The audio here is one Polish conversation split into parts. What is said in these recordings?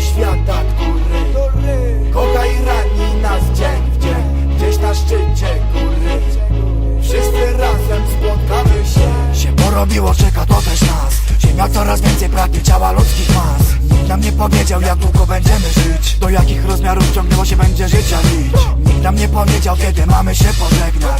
świata, który Kocha i rani nas dzień w dzień. Gdzieś na szczycie góry. Wszyscy razem spotkamy się. Się porobiło, czeka to też nas. Ziemia coraz więcej braknie ciała ludzkich mas. Nikt nam nie powiedział jak długo będziemy żyć. Do jakich rozmiarów ciągnęło się będzie życia lić. Nikt nam nie powiedział kiedy mamy się pożegnać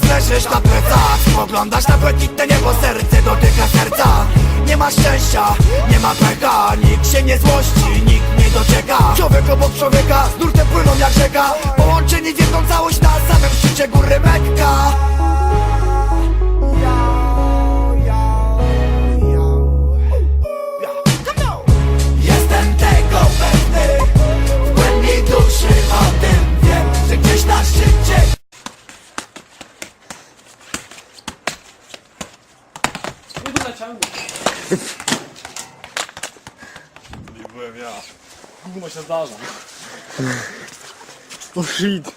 Teraz leżysz na plecach Spoglądasz na błękitne niebo, serce dotyka serca. Nie ma szczęścia, nie ma pecha Nikt się nie złości, nikt nie Nie byłem ja. Guma się zdarza. O shit.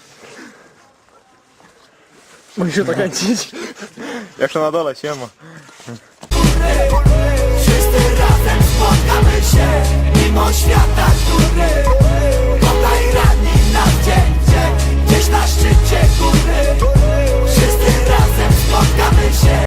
Mogę się tak kręcić? Jak to na dole, siema.